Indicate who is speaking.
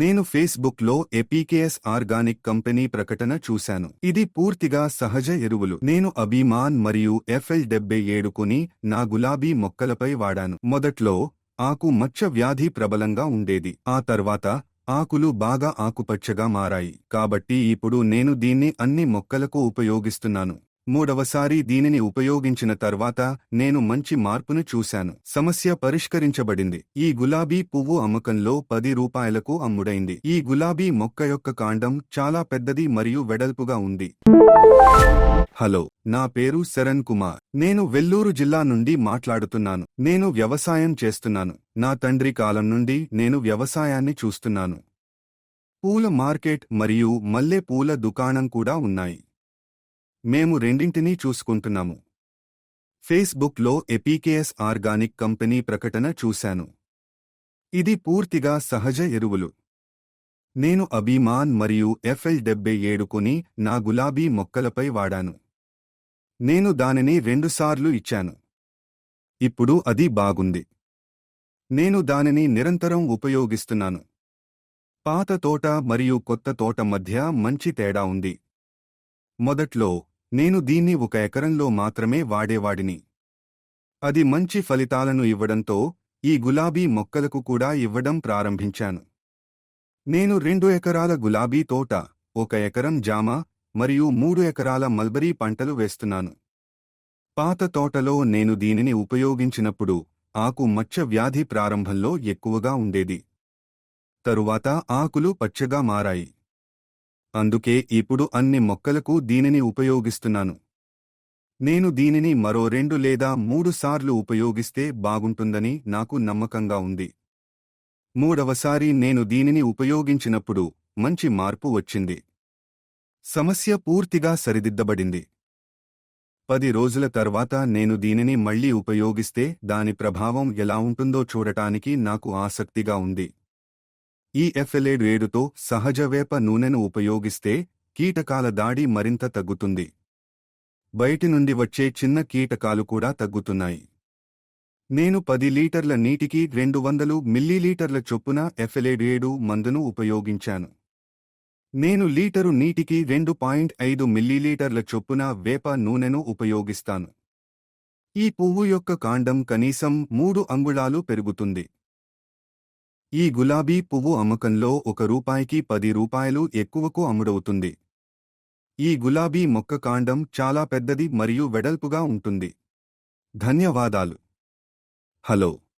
Speaker 1: నేను ఫేస్బుక్లో ఎపీకేఎస్ organic company ప్రకటన చూశాను. ఇది పూర్తిగా సహజ ఎరువులు. నేను అభిమాన్ మరియు ఎఫ్ఎల్ డెబ్బై ఏడుకుని నా గులాబీ మొక్కలపై వాడాను. మొదట్లో ఆకు మచ్చ వ్యాధి ప్రబలంగా ఉండేది. ఆ తర్వాత ఆకులు బాగా ఆకుపచ్చగా మారాయి. కాబట్టి ఇప్పుడు నేను దీన్ని అన్ని మొక్కలకు ఉపయోగిస్తున్నాను. మూడవసారి దీనిని ఉపయోగించిన తర్వాత నేను మంచి మార్పును చూశాను. సమస్య పరిష్కరించబడింది. ఈ గులాబీ పువ్వు అమ్మకంలో పది రూపాయలకు అమ్ముడైంది. ఈ గులాబీ మొక్క యొక్క కాండం చాలా పెద్దది మరియు వెడల్పుగా ఉంది. హలో నా పేరు శరణ్ కుమార్. నేను వెల్లూరు జిల్లా నుండి మాట్లాడుతున్నాను. నేను వ్యవసాయం చేస్తున్నాను. నా తండ్రి కాలం నుండి నేను వ్యవసాయాన్ని చూస్తున్నాను. పూల మార్కెట్ మరియు మల్లె పూల దుకాణం కూడా ఉన్నాయి. మేము రెండింటినీ చూసుకుంటున్నాము. ఫేస్బుక్లో ఎపీకేఎస్ ఆర్గానిక్ కంపెనీ ప్రకటన చూశాను. ఇది పూర్తిగా సహజ ఎరువులు. నేను అభిమాన్ మరియు ఎఫ్ఎల్ డెబ్బై ఏడుకొని నా గులాబీ మొక్కలపై వాడాను. నేను దానిని రెండుసార్లు ఇచ్చాను. ఇప్పుడు అది బాగుంది. నేను దానిని నిరంతరం ఉపయోగిస్తున్నాను. పాత తోట మరియు కొత్త తోట మధ్య మంచి తేడా ఉంది. మొదట్లో నేను దీన్ని ఒక ఎకరంలో మాత్రమే వాడేవాడిని. అది మంచి ఫలితాలను ఇవ్వడంతో ఈ గులాబీ మొక్కలకు కూడా ఇవ్వడం ప్రారంభించాను. నేను రెండు ఎకరాల గులాబీ తోట ఒక ఎకరం జామ మరియు మూడు ఎకరాల మల్బరీ పంటలు వేస్తున్నాను. పాత తోటలో నేను దీనిని ఉపయోగించినప్పుడు ఆకు మచ్చ వ్యాధి ప్రారంభంలో ఎక్కువగా ఉండేది. తరువాత ఆకులు పచ్చగా మారాయి. అందుకే ఇప్పుడు అన్ని మొక్కలకు దీనిని ఉపయోగిస్తున్నాను. నేను దీనిని మరో రెండు లేదా మూడు సార్లు ఉపయోగిస్తే బాగుంటుందని నాకు నమ్మకంగా ఉంది. మూడవసారి నేను దీనిని ఉపయోగించినప్పుడు మంచి మార్పు వచ్చింది. సమస్య పూర్తిగా సరిదిద్దబడింది. పది రోజుల తర్వాత నేను దీనిని మళ్ళీ ఉపయోగిస్తే దాని ప్రభావం ఎలా ఉంటుందో చూడటానికి నాకు ఆసక్తిగా ఉంది. ఈ ఎఫ్ఎల్ఏడ్ ఏడుతో సహజ వేప నూనెను ఉపయోగిస్తే కీటకాల దాడి మరింత తగ్గుతుంది. బయటి నుండి వచ్చే చిన్న కీటకాలు కూడా తగ్గుతున్నాయి. నేను పది లీటర్ల నీటికి రెండు వందలు మిల్లీలీటర్ల చొప్పున ఎఫ్ఎల్ఏడ్ ఏడు మందును ఉపయోగించాను. నేను లీటరు నీటికి రెండు పాయింట్ ఐదు మిల్లీలీటర్ల చొప్పున వేప నూనెను ఉపయోగిస్తాను. ఈ పువ్వు యొక్క కాండం కనీసం మూడు అంగుళాలు పెరుగుతుంది. ఈ గులాబీ పువ్వు అమ్మకంలో ఒక రూపాయికి పది రూపాయలు ఎక్కువకు అమ్ముడవుతుంది. ఈ గులాబీ మొక్క కాండం చాలా పెద్దది మరియు వెడల్పుగా ఉంటుంది. ధన్యవాదాలు. హలో.